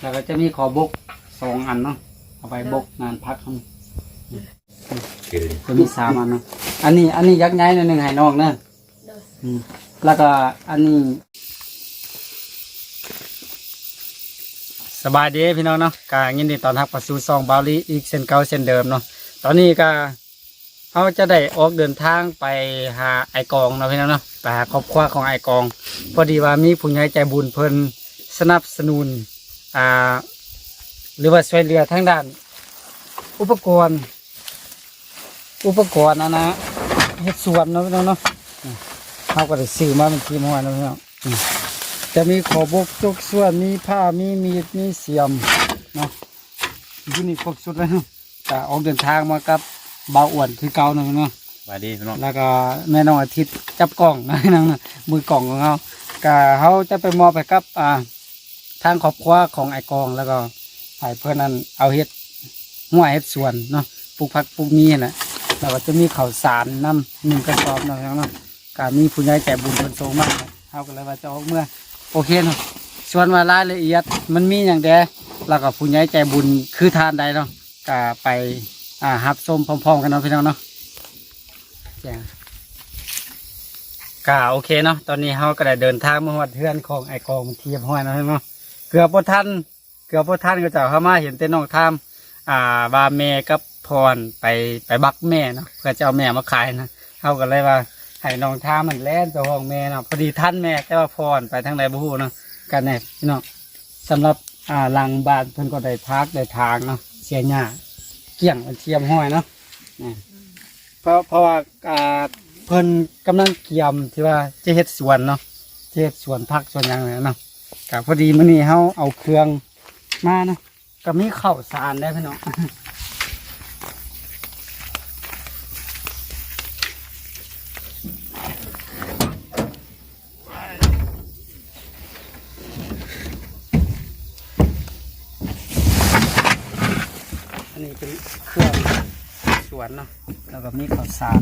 แล้วก็จะมีขอบกสองอันเนาะเอาไปบกงานพักครับจะมีสามอันเนาะอันนี้อันนี้ยักษ์ใหญ่หนอยหนึ่งให้น้องเนาะอืมแล้วก็อันนี้สบายดีพี่น้องเนาะกายินดีตอนรับกับสู่ซองบาลีอีกเช่นเก่าเช่นเดิมเนาะตอนนี้ก็เขาจะได้ออกเดินทางไปหาไอกองเนาะพี่น้องเนาะไปหาครอบครัวของไอกอง พอดีว่ามีผู้ใหญ่ใจบุญเพิ่นสนับสนุน อ่า หรือว่าช่วยเหลือทางด้าน อุปกรณ์ อุปกรณ์นะนะเฮ็ดสวนเนาะพี่น้องเนาะอืมเขาก็ได้ซื้อมาเป็นทีมหัวเนาะพี่น้องอืมจะมีขอบกจกส่วนมีผ้ามีมีดมีเสียมเนาะที่นี่ครบสุดแล้วเนาะจะออกเดินทางมากับเบาอ้วนคือเก่าเนาะเนาะสวัสดีพี่น้องแล้วก็แม่น้องอาทิตย์จับกล้องนะนั่งนะมือกล่องของเขาก็เขาจะไปมอบไปกับอ่า ทางครอบครัวของไอกองแล้วก็ให้เพื่อนนั้นเอาเฮ็ดหัวเฮ็ดสวนเนาะปลูกผักปลูกมีนะแล้วก็จะมีข้าวสารน้ำหนึ่งกระสอบเนาะเนาะก็มีผู้ใหญ่ใจบุญคนโตมากเขาก็เลยว่าจะออกเมื่อโอเคเนาะส่วนว่ารายละเอียดมันมีอย่างใดแล้วก็ผู้ใหญ่ใจบุญคือทานใดเนาะก็ไปอ่ารับชมพร้อมๆกันเนาะพี่น้องเนาะจ้ะก็โอเคเนาะตอนนี้เราก็ได้เดินทางมาฮอดเทือนของไอกองเทียบห้อยเนาะพี่น้อง เกือบพอทันเกือบพอทันก็จะเข้ามาเห็นแต่น้องทามอ่าบาแม่กับพรไปไปบักแม่เนาะเพื่อจะเอาแม่มาขายนะเขาก็เลยว่าให้น้องทามันแล่นไปห้องแม่เนาะพอดีท่านแม่แต่ว่าพรไปทางใดบ่ฮู้เนาะกันแน่พี่น้องสำหรับอ่าหลังบ้านเพิ่นก็ได้พักได้ทางเนาะเสียหญ้าเกี่ยงมันเทียมห้อยเนาะนี่เพราะเพราะว่าอ่าเพิ่นกำลังเกี่ยมที่ว่าจะเฮ็ดสวนเนาะจะเฮ็ดสวนผักสวนหยังเนี่ยเนาะ ก็พอดีมื้อนี้เฮาเอาเครื่องมานะก็มีข้าวสารได้พี่น้องอันนี้เป็นเครื่องสวนเนาะแล้วก็มีข้าวสาร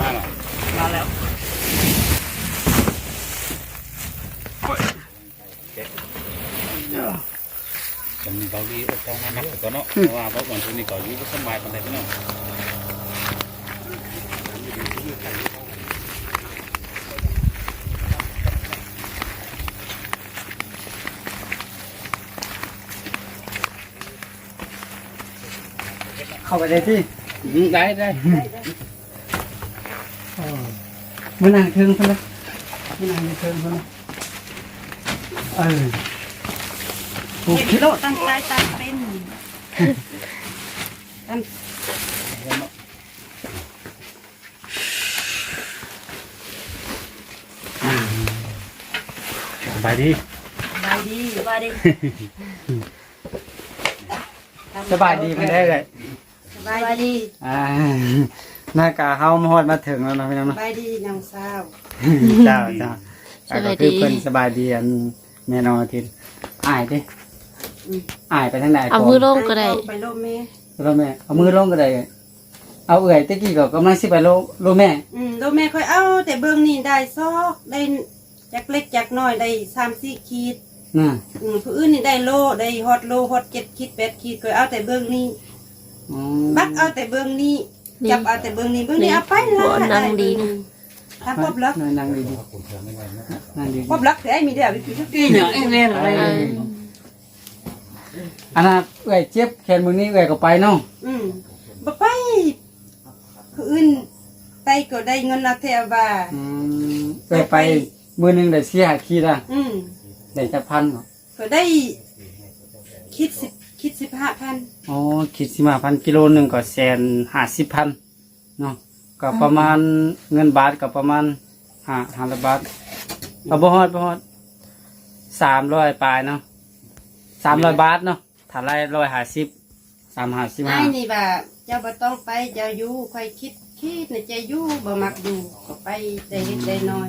มาแล้วมาแล้ว ผมมีเกาห ลีเอาต้องมานับก่อนเนาะเพราะว่าเพราะก่อนช่วงนี้เกาหลีก็สบายปานใดพี่น้องเข้าไปได้ที่อืมได้ได้มื่อนางเทิงเพิ่นละมื่อนางเทิงเพิ่นละเออโอ้เห็นคิดโลตั้งใจตั้งเป็น ตั้งสบายดีสบายดีสบายดีสบายดีไม่ได้เลยสบายดีอ่าหน้ากาเฮามาฮอดมาถึงแล้วเนาะพี่น้องสเนาะบายดีน้องสาวเจ้าเจ้าสบายดีก็คือเพิ่นสบายดีอันแม่น้องอาทิตย์อายดิ อายไปทางไหนเอามือลงก็ได้ไปโลกแม่โลแม่เอามือลงก็ได้ เอาเอื่อยตะกี้ก็กำลังสิไปโลโลแม่ อืมโลกแม่ค่อยเอา แต่เบื้องนี้ได้ซอกได้จากเล็กจากน้อยได้สามสี่ขีดน่ะอืมผู้อื่นนี่ได้โลได้ฮอตโลฮอตเจ็ดขีดแปดขีดก็เอาแต่เบื้องนี้อ๋อบักเอาแต่เบื้องนี้นี่จับเอาแต่เบื้องนี้เบื้องนี้เอาไปบ่ละนั่งดีนะถ้าพบลักนั่งนั่งดีดีนั่งดีพบลักแต่ไอ้มีเดียวไปคือกี่เนี่ยเองเนี่ยอะไรเอออันน่ะเอื่อยเจ็บแขนมือนี้เอื่อยก็ไปเนาะอืมบ่ไปผู้อื่นไปก็ได้เงินนาเทว่าอืมเอื่อยไปมือหนึงได้เสียหาขีดอะอืมได้จักพันเหรอก็ได้ คิดสิบคิดสิบห้าพันอ๋อขีดสิมาพันกิโลหนึ่งก็แสนห้าสิบพันเนาะก็ประมาณเงินบาทก็ประมาณห้าห้าร้อยบาทเอาบ่ฮอดบ่ฮอดสามร้อยปลายเนาะ สามร้อยบาทเนาะถ้าไล่ร้อยห้าสิบสามห้าสิบไอ้ห้านี่ว่าเจ้าบ่ต้องไปเจ้าอยู่ค่อยคิดคิดในใจอยู่บ่มักอยู่ก็ไปได้เล็กได้น้อย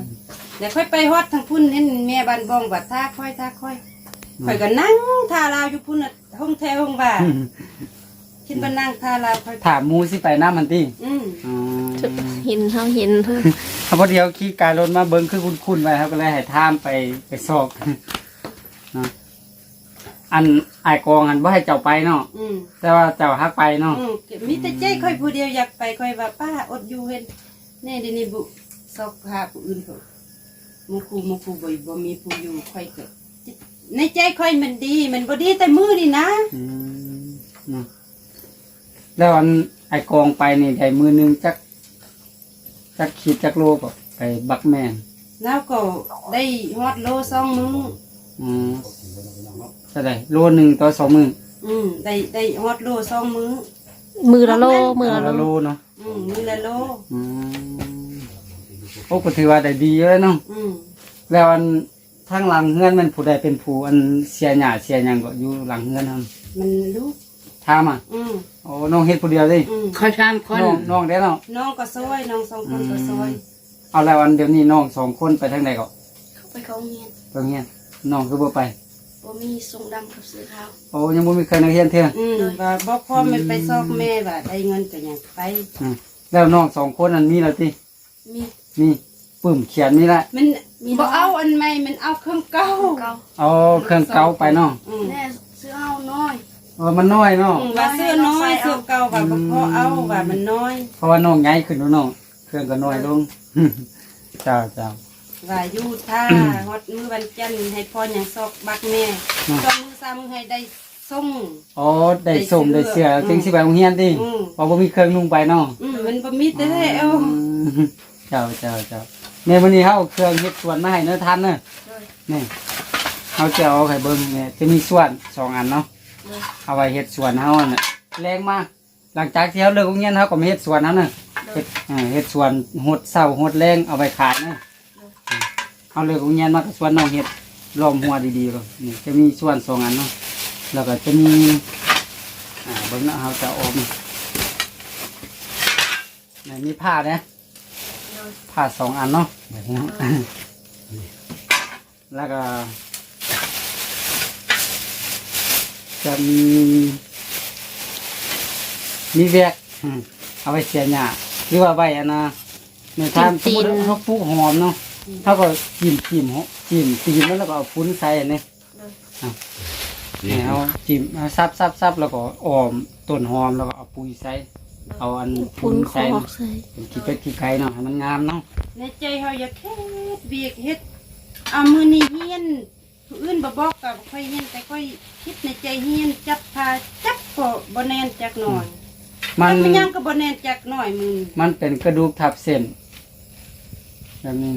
แล้วค่อยไปฮอดทางพุ่นเห็นแม่บ้านบ้องว่าท่าค่อยท่าค่อยค่อยก็นั่งท่าลาวอยู่พุ่นน่ะห้องแถวห้องว่าคิดว่านั่งท่าลาวค่อยถามหมูสิไปน้ำมันติอืมอ๋อเห็นเขาเห็นเพิ่นถ้าพอเดียวขี่กายรถมาเบิ้งคือคุณคุณไว้ครับก็เลยให้ท่ามไปไปซอกเนาะ อันไอายกองอันว่าให้เจ้าไปเนาะอืมแต่ว่าเจ้าฮักไปเนาะอืมมีแต่ใจค่อยผู้เดียวอยากไปค่อยว่าป้าอดอยู่เห็นแน่เดี๋ยวนี้บุซอกหาผู้อื่นเขาหมูคูหมูคูบ่บ่มีผู้อยู่ค่อยเกิดในใจค่อยมันดี มันบ่ดีแต่มือนี่นะอืมเนาะแล้วอันไอายกองไปนี่ได้มือหนึงจักจักขีดจักโลก็ไปบักแมนแล้วก็ได้ฮอดโลสองมือ อืม เท่าไหรโลหนึ่งต่อสองมืออืมได้ได้ฮอดโลสองมือมือละโลมือละละโลโลเนาะอืมมือละโล อืมโอ้ก็ถือว่าได้ดีเยอะเนาะอืมแล้วอันทางหลังเฮือนมันผู้ใดเป็นผู้อันเสียหญ้าเสียหยังก็อยู่หลังเฮือนนั่นมันรู้ถามอะอืมโอ้น้องเฮ็ดผู้เดียวเดิอืมค่อยข้ามคนน้องน้องได้เนาะน้องก็ซอยน้องสองคนก็ซอยเอาแล้วอันเดี๋ยวนี้น้องสองคนไปทางใดก็เข้าไปเขาเงียนตรงเฮียนน้องคือบ่ไป บ่มีทรงดำกับเสือขาวโอ้ยังบ่มีใครนักเรียนเทื่ออืมว่าบอกพ่อมันไปซอกแม่ว่าได้เงินก็ยังไปอืมแล้วน้องสองคนอันมีแล้วติมีมีปึ้มเขียนนี่แหละมันบ่เอาอันใหม่ มันเอาเครื่องเก่าเก่าเอาเครื่องเก่าไปเนาะอืมแน่เสื้อเอาน้อย เออมันน้อยเนาะอืมว่าเสื้อน้อยเสื้อเก่าว่าบ่พอเอาว่ามันน้อย เพราะว่าน้องใหญ่ขึ้นแล้วเนาะเครื่องก็น้อยลง เจ้าเจ้า ว่าอยู่ท่าฮอดมื้อวันจันทร์ให้พ่อหยังซอกบักแม่อืมสองมื้อสามมื้อให้ได้ส่ง อ๋อได้ส่งได้ได้เสื้เสื้ออจึงสิไปโรงเรียนติอืมเพราะบ่มีเครื่องนุ่งไปเนาะอืมมันบ่มีแต่ให้เอาอืมเจ้าเจ้าเจ้าแม่วันนี้เฮาเอาเครื่องเฮ็ดสวนมาให้เนื้อทันเนอะเลยนี่เฮาจะเอาให้เบิ่งเนี่ยจะมีสวนสองอันเนาะเลยเอาไว้เฮ็ดสวนเฮาน่ะแรงมากหลังจากที่เฮาเลิกโรงเรียนเฮาก็มาเฮ็ดสวนเฮาน่ะเฮ็ดอ่าเฮ็ดสวนหดเช้าหดแรงเอาไปขายเนาะอืม เฮาเลิกโรงเรียนมาก็สวนน้องเฮ็ดล้อมหัวดีๆก็นี่จะมีสวนสองอันเนาะแล้วก็จะมีอ่าเบิ่งเนาะเฮาจะเออมนี่มีผ้าเนี่ยเลยผ้าสองอันเนาะแบบนี้แล้วก็จะมีมีแวกอืมเอาไว้เสียหญ้าหรือว่าไว้อันนะในทางสมมติเขาปลูกหอมเนาะ เขาก็จิ้มจิ้มหอจิ้มจิ้มแล้วแล้วก็เอาฟุ้นใส่อันนี้เลยเนี่ยเอาจิ้มเอาซับซับซับแล้วก็ออมต้นหอมแล้วก็เอาปุ๋ยใส่เอาอันปุฟุ้นนคใส่อกใส่เป็นขี้เป็ดขี้ไก่เนาะให้มันงามเนาะในใจเฮาอยากเฮ็ดเวียกเฮ็ดเอามือนี้เฮียนผู้อื่นบ่บอกกับค่อยเฮียนแต่ค่อยคิดในใจเฮียนจับพาจับก็บ่แน่นจักหน่อยมันจับมันยังก็บ่แน่นจักหน่อยมือมันเป็นกระดูกทับเส้นแบบนี้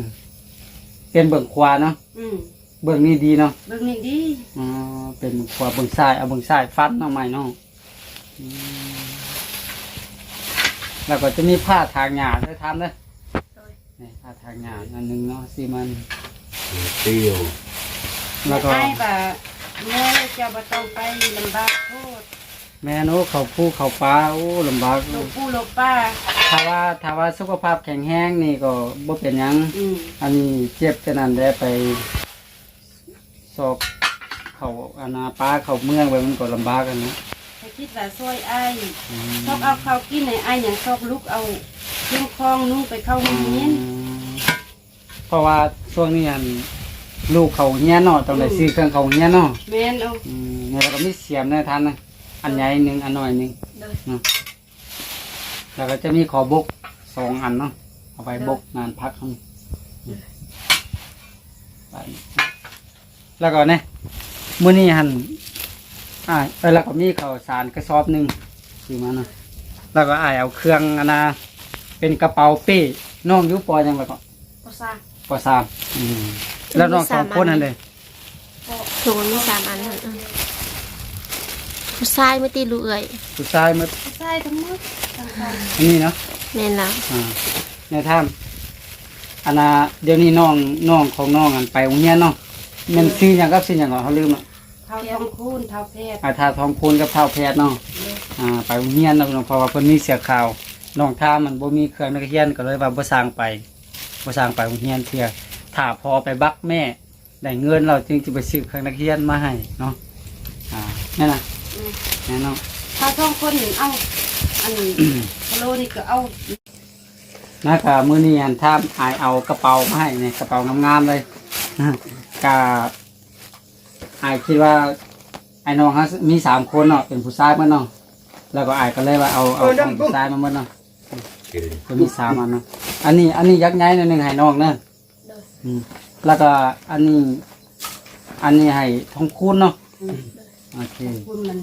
เป็นเบื้องขวาเนาะอืมเบื้องนี้ดีเนาะเบิ่งนี่ดีอ๋อเป็นขวาเบื้องซ้ายเอาเบื้องซ้ายฟัดเอาใหม่เนาะอืมแล้วก็จะมีผ้าทางหญ้าได้ทำเลยเลยนี่ผ้าทางหญ้าอันหนึงเนาะสีมัน เตียวแล้วก็ ไอ้บ่าแม่เจ้าบ่ต้องไปลำบากโทษ แม่โน้เขาผู้เขาปลาโอ้ลำบากลูกปู่ลูกป้า ถ้าว่าถ้าว่าสุขภาพแข็งแรงนี่ก็บ่เป็นหยัง อืมอันนี้เจ็บจะนั่นได้ไปสอบเขาอานาป้าเขาเมืองไปมันก็ลำบากกันนะให้คิดว่าช่วยอ้ายชอบเอาข้าวกินให้อ้ายหยังชอบลุกเอาเครื่องคองนุ่งไปเข้าโรงเรียนเพราะว่าช่วงนี้อันลูกเขาเงี้ยเนาะต้องได้ซื้อเครื่องเขาเงี้ยเนาะแม่นเอา อืมเนี่ยแล้วก็มีเสียมในทันนะ อันใหญ่หนึ่งอันน้อยหนึ่งเลยเนาะแล้วก็จะมีขอบกสองอันเนาะเอาไปบกงานพักเขาไปแล้วก็เนี่ยมื้อนี้หันอ่าเออแล้วก็มีข้าวสารกระสอบหนึ่งซื้อมาเนาะแล้วก็อ้ายเอาเครื่องอันนะเป็นกระเป๋าเป้น้องอยุปอยังไงก็ก็สร้างปสามอืมแล้วน้องสองคนนั่นเลยถุงมันมีสามอันนั่นอะ ผู้ชายไม่ตีลูกเอ่ยผู้ชายมาใช่ทั้งหมดทั้งคันอันนี้เนาะแม่นแล้วอ่าในถ้ำอันน่ะเดี๋ยวนี้น้องน้องของน้องอันไปโรงเรียนเนาะมันซื้อหยังกับซื้อหยังก่อนเขาลืมอะเท้าทองคูณเท้าเพชรอาทาทองคูณกับเท่าแพทย์เนาะอ่าไปโรงเรียนเนาะเพราะว่าเพิ่นมีเสียข่าวน้องท่ามันบ่มีเครื่องนักเรียนก็เลยว่าบ่สร้างไปบ่สร้างไปโรงเรียนเที่ยถ้าพอไปบักแม่ได้เงินเราจึงจะไปซื้อเครื่องนักเรียนมาให้เนาะอ่าแม่น่ะ แม่เนาะเท้าทองคูณเอาอันนี้พะโลนี่ก็เอานะกะมื้อนี้หันท่ามอายเอากระเป๋ามาให้เนี่ยกระเป๋างามๆเลยกะอายคิดว่าไอ้น้องฮะมีสามคนเนาะเป็นผู้ชายมั้งเนาะแล้วก็อายก็เลยว่าเอาเอาของผู้ชายมาหมดเนาะก็มีสามอันเนาะอันนี้อันนี้ยักษ์ใหญ่หนอยหนึ่งให้น้องเนาะอืมแล้วก็อันนี้อันนี้ให้ทองคูณเนาะโอเคคุณมัน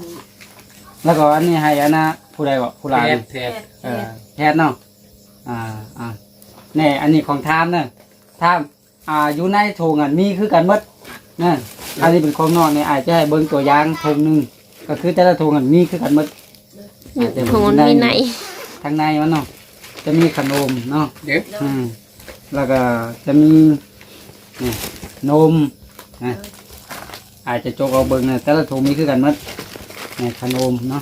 แล้วก็อันนี้ให้อันนะผู้ใดก็ผู้หลานแทนแทนเออแพทย์เนาะอ่าอ่าแนี่อันนี้ของทามเนาะทามอ่าอยู่ในโถงอันมีคือกันหมดนะอันนี้เป็นของนอกเนี่ยอาจจะให้เบิ่งตัวอย่างโถงหนึงก็คือแต่ละโถงอันมีคือกันหมดของมันมีไหนทางในมันเนาะจะมีขนมเนาะเดี๋ยวอืมแล้วก็จะมีนี่นมนะอาจจะโจกเอาเบิ่งนะแต่ละโถงมีคือกันหมด นี่ขนมเนาะ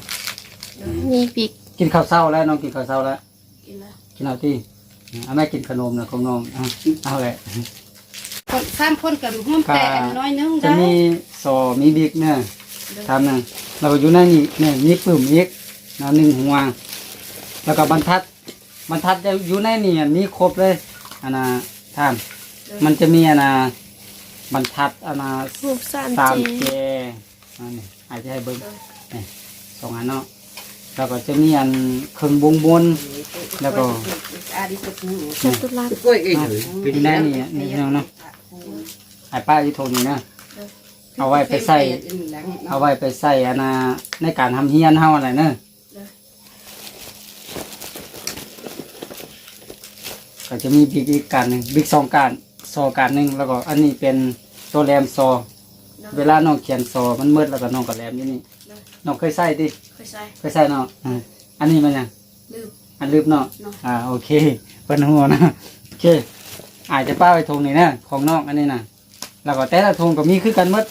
มีปีกกินข้าวเช้าแล้วน้องกินข้าวเช้าแล้วกินแล้วกินเอาที่เอาแม่กินขนมนะของน้องเอาเอาเลยคนสามคนกับหุ้มแต่อันน้อยนึงจะได้มีซอมีบิ๊กเนี่ยทำนะเราก็อยู่ในนี่เนี่ยมีปุ่มอีกนะหนึ่งหัวแล้วก็บรรทัดบรรทัดจะอยู่ในนี่อันมีครบเลยอันน่ะท่านมันจะมีอันน่ะบรรทัดอันน่ะรูปสามสามเจเจอันนี้อาจจะให้เบิ้งนี่ สองอันเนาะแล้วก็จะมีอันเครื่องบงบน แล้วก็อาดิสกูจัตุรัสกล้วยเองเลยอยู่ในนี่นี่พี่น้องเนาะให้ป้าอยู่โทนนี่นะเอาไว้ไปใส่เอาไว้ไปใส่อันนะในการทำเฮียนเฮาอะไรเนอะก็จะมีบิ๊กอีกการหนึ่งบิ๊กสองการซอการหนึ่งแล้วก็อันนี้เป็นตัวแรมซอ เวลาน้องเขียนซอมันมืดแล้วก็น้องก็แรมอยู่นี่น้องเคยใส่ดิเคยใส่เคยใส่เนาะอ่าอันนี้มันยังลืมอันลืมเนาะเนาะอ่าโอเคเป็นหัวนะโอเคอาจจะป้าไปทงนี่นะของน้องอันนี้นะแล้วก็แต่ละทงก็มีคือกันหมด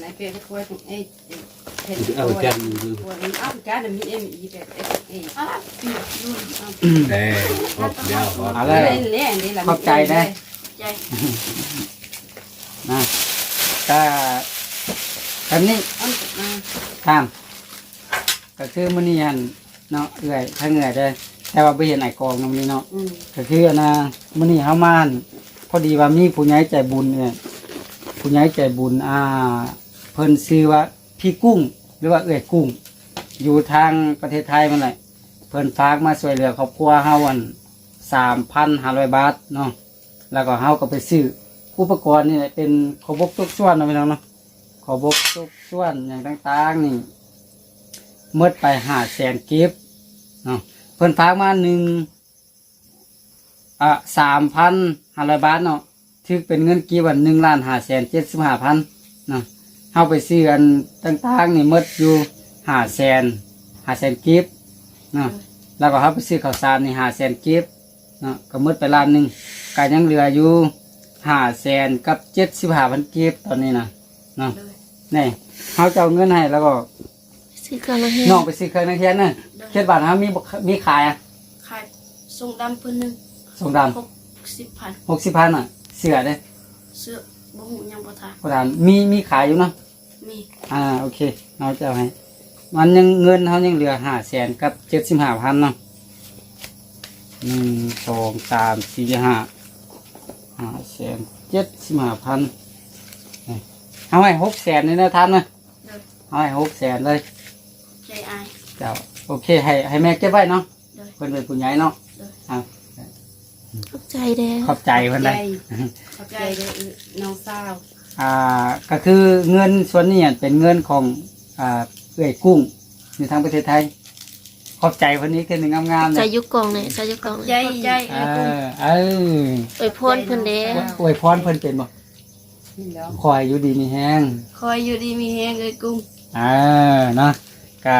ไหนเปียกควายเอ้ยเห็นเอาจันควายอ้าวการมีเอ็มอีแบบเอ้ยอะปีกนู่นอะเด้ครบเดียวครับเอาเลยเนี่ยนี่แหละขอบใจนะใจนะ ก็อันนี้อันมาตามก็คือมันนี่ยันเนาะเอื่อยถ้าเหนื่อยได้แต่ว่าไปเห็นไอ้กองตรงนี้เนาะอืมก็คืออันนะมันนี่เฮามาอั่นพอดีว่ามีผู้ใหญ่ใจบุญเนี่ยผู้ใหญ่ใจบุญอ่า เพิ่นชื่อว่าพี่กุ้ง หรือว่าเอื่อยกุ้ง อยู่ทางประเทศไทยมันแหละเพิ่นฝากมาช่วยเหลือครอบครัวเฮาอันสามพันห้าร้อยบาทเนาะแล้วก็เฮาก็ไปซื้อ อุปกรณ์นี่แหละเป็นขอบกทุกส่วนเนาะพี่น้องเนาะขอบกทุกส่วนอย่างต่างๆนี่เมื่อไปหาแสนกิฟเนาะเพิ่นฝากมาหนึ่งอะสามพันห้าร้อยบาทเนาะถือเป็นเงินกี่วันหนึ่งล้านห้าแสนเจ็ดสิบห้าพันเนาะเฮาไปซื้ออันต่างๆนี่เมื่ออยู่ห้าแสนห้าแสนกิฟเนาะแล้วก็เฮาไปซื้อข้าวสารนี่ห้าแสนกิฟเนาะก็มื่อไปล้านหนึ่งก็ยังเหลืออยู่ ห้าแสนกับเจ็ดสิบห้าพันกิฟต์ตอนนี้นะเนาะเลยนี่เขาจะเอาเงินให้แล้วก็ซื้อกันละเฮน้องไปซื้อเครื่องนักเทียนน่ะเทียนบาทเขามีบ่มีขายอะขายส่งดำเพิ่นหนึ่งส่งดหกสิบพันำหกสิบพันอะ เสือเด้เสื้อบ่หูยังบ่ทาพอถามมีมีขายอยู่เนาะมีอ่าโอเคเราจะเอาให้มันยังเงินเขายังเหลือห้าแสนกับเจ็ดสิบห้าพันเนาะหนึ่งสองสามสี่ห้า ห้าแสนเจ็ดสิบห้าพันนี่เอาให้หกแสนนี่นะท่านนะเลยเอาให้หกแสนเลยใจอายเจ้าโอเคให้ให้แม่เก็บไว้เนาะเลยเพิ่นเป็นผู้ใหญ่เนาะขอบใจแดงขอบใจเพิ่นเลยขอบใจเลยน้องสาวอ่าก็คือเงินส่วนนี้เป็นเงินของอ่าเอื้อยกุ้งอยู่ทางประเทศไทย ขอบใจคนนี้คือหนึ่งงามๆใส่เลยยุกกองเนี่ยใส่ยุกกองใจเนี่ยใจเออเอออวยพรเพิ่นเด้อวยพรเพิ่นเป็นบ่นี่แล้วคอยอยู่ดีมีแห้ง คอยอยู่ดีมีแฮงเอ้ยกุ้งอ่าเนาะก็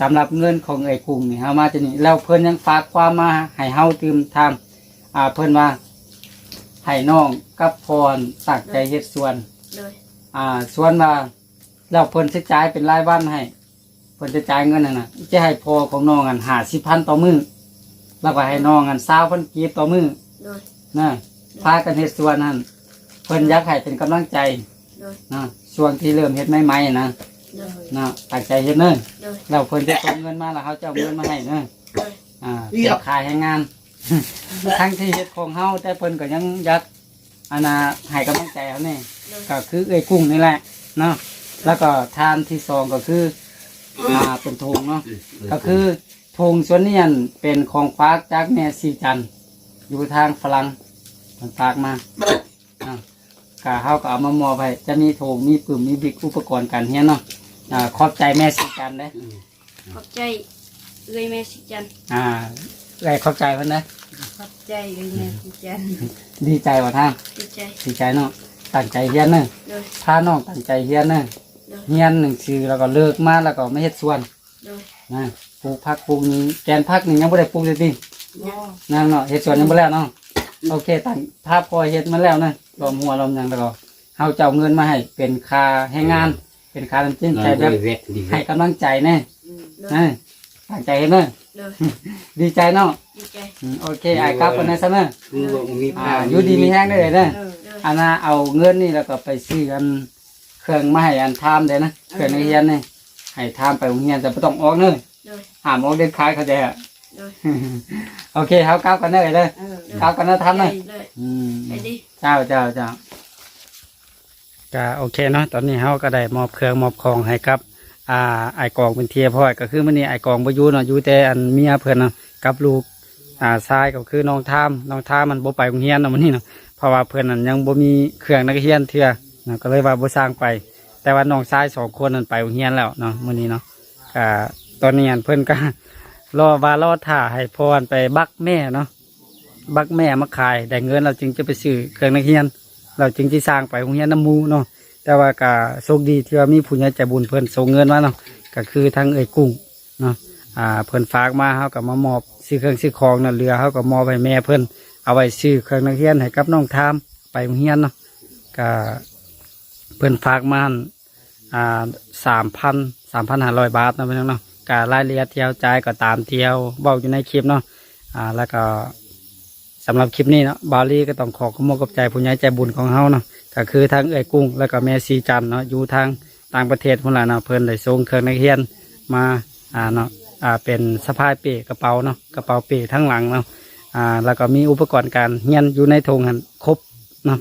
สำหรับเงินของเอื้อยกุ้งนี่เฮามาจะนี่แล้วเพิ่นยังฝากความมาให้เฮาตืมทำอ่าเพิ่นว่าให้น้องกับพรตักใจเฮ็ดส่วนเลยอ่าส่วนว่าแล้วเพิ่นจะจ่ายเป็นรายวันให้ เพิ่นจะจ่ายเงินนั่นน่ะจะให้พอของน้องอันหาสิพันต่อมือแล้วก็ให้น้องอันสาวพันกีบต่อมือเลยนะพากันเฮ็ดส่วนนั้นเพิ่นอยากให้เป็นกำลังใจเลยนะช่วงที่เริ่มเฮ็ดใหม่ๆนะเลยนะตั้งใจเฮ็ดเด้อเลยแล้วเพิ่นจะส่งเงินมาแล้วเขาจะเอาเงินมาให้เด้อเลยอ่าเก็บขายให้งาน ทั้งที่เฮ็ดของเฮาแต่เพิ่นก็ยังอยักอานาให้กำลังใจเฮาแน่ก็คือเอ้ยกุ้งนี่แหละเนาะแล้วก็ทานที่สองก็คือ อ่าเป็นธงเนาะก็คือธงส่วนนี้อันเป็นของฝากจากแม่สีจันทร์อยู่ทางฝรั่งมันฝากมาอ่าก็เฮาก็เอามามอบให้จะมีธงมีปืมมีบิ๊กอุปกรณ์การเรียนเนาะอ่าขอบใจแม่สีจันทร์เด้อขอบใจเอ้ยแม่สิจันอ่าเอ้ยขอบใจเพิ่นนะขอบใจเลยแม่สิจันดีใจว่าทางดีใจดีใจเนาะตั้งใจเรียนเนาะโดยพาน้องตั้งใจเรียนเนาะโดย เรียนหนึ่งชื่อแล้วก็เลิกมาแล้วก็ไม่เฮ็ดสวนโดยนะปลูกผักปลูกนี้แกนผักนี่ยังบ่ได้ปลูกเลยติบ่นั่นเนาะเฮ็ดสวนยังบ่แล้วเนาะโอเคตั้งภาพพอเฮ็ดมาแล้วนะรวมหัวรวมหยังแล้วก็เฮาจะเอาเงินมาให้เป็นค่าให้งาน เป็นค่าน้ำจิ้มใจแบบให้กำลังใจแน่โดยนะตั้งใจเฮ็ดเนาะโดยดีใจเนาะดีใจอืมโอเคอ้ายกลับกันนะซะเนาะคือว่ามีอ่าอยู่ดีมีแฮงเด้อเด้อเออโดยอันน่ะเอาเงินนี่แล้วก็ไปซื้ออัน เครื่องมาให้อันทามเด้นะเครื่องนักเรียนนี่ให้ทามไปโรงเรียนแต่ไม่ต้องออกเนอะโดย ห้ามออกเด็ดขาดเขาใจอะโดย โอเคเขาก้าวกันเนอะเด้อเออก้าวกันเนอะทำเนอะเลยอืมไปดิ เจ้าเจ้าเจ้า ก็โอเคเนาะตอนนี้เขาก็ได้มอบเครื่องมอบของให้กับอ่าไอ้กองเป็นเทียพ่อยก็คือมันนี่ไอ้กองบ่อยู่เนาะอยู่แต่อันเมียเพิ่นเนาะกับลูกอ่าชายก็คือน้องทามน้องทามมันบ่ไปโรงเรียนเนาะมันนี่เนาะเพราะว่าเพิ่นนั่นยังบ่มีเครื่องนักเรียนเทื่อเนะก็เลยว่าบ่สร้างไป แต่ว่าน้องชายสองคนนั้นไปโรงเรียนแล้วเนาะมื้อนี้เนาะก็ตอนนี้เพิ่นก็รอว่ารอท่าให้พรไปบักแม่เนาะบักแม่มาขายได้เงินเราจึงจะไปซื้อเครื่องนักเรียน เราจึงที่สร้างไปโรงเรียนน้ำมูเนาะแต่ว่าก็โชคดีที่ว่ามีผู้ใหญ่ใจบุญเพิ่นส่งเงินมาเนาะก็คือทั้งเอ่ยกุ้งเนาะอ่าเพิ่นฝากมาเฮาก็มามอบซื้อเครื่องซื้อของนั่นเรือเฮาก็มอบให้แม่เพิ่นเอาไว้ซื้อเครื่องนักเรียนให้กับน้องทามไปโรงเรียนเนาะก็ เพิ่อนฝากมาหั่นอ่าสามพันสามพันห้าร้อยบาทนาะพี่น้องเนาะก็รายละเอียดเที่ยวจ่ายก็ตามเที่ยวบอกอยู่ในคลิปเนาะอ่าแล้วก็สำหรับคลิปนี้เนาะบาลีก็ต้องขอขอบคุณกับใจผู้ใหญ่ใจบุญของเฮาเนาะก็คือทั้งเอ้ยกุ้ง แล้วก็แม่ซีจันเนาะอยู่ทางต่างประเทศพุ่นละเนาะเพิ่นได้ส่งเครื่องนักเรียนมาอ่าเนาะอ่าเป็นสะพายเป้กระเป๋าเนาะกระเป๋าเป้ทั้งหลังเนาะอ่าแล้วก็มีอุปกรณ์การเรียนอยู่ในธงหันครบเนาะ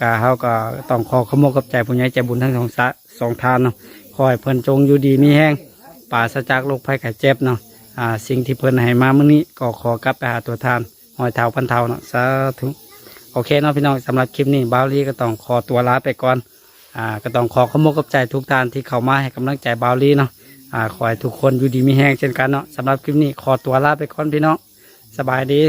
ก็เฮาก็ต้องขอขโมยกับใจผู้ใหญ่ใจบุญทั้งสองสะสองทานเนาะขอให้เพิ่นจงอยู่ดีมีแห้งปราศจากโรคภัยไข้เจ็บเนาะอ่าสิ่งที่เพิ่นให้มาเมื้อนี้ก็ขอกลับไปหาตัวทานหอยเท้าพันเท้าเนาะสาธุโอเคเนาะพี่น้องสำหรับคลิปนี้บาวลี่ก็ต้องขอตัวลาไปก่อนอ่าก็ต้องขอขอบคุณกับใจทุกท่านที่เข้ามาให้กำลังใจบาวลี่เนาะอ่าขอให้ทุกคนอยู่ดีมีแห้งเช่นกันเนาะสำหรับคลิปนี้ขอตัวลาไปก่อนพี่น้องสบายดี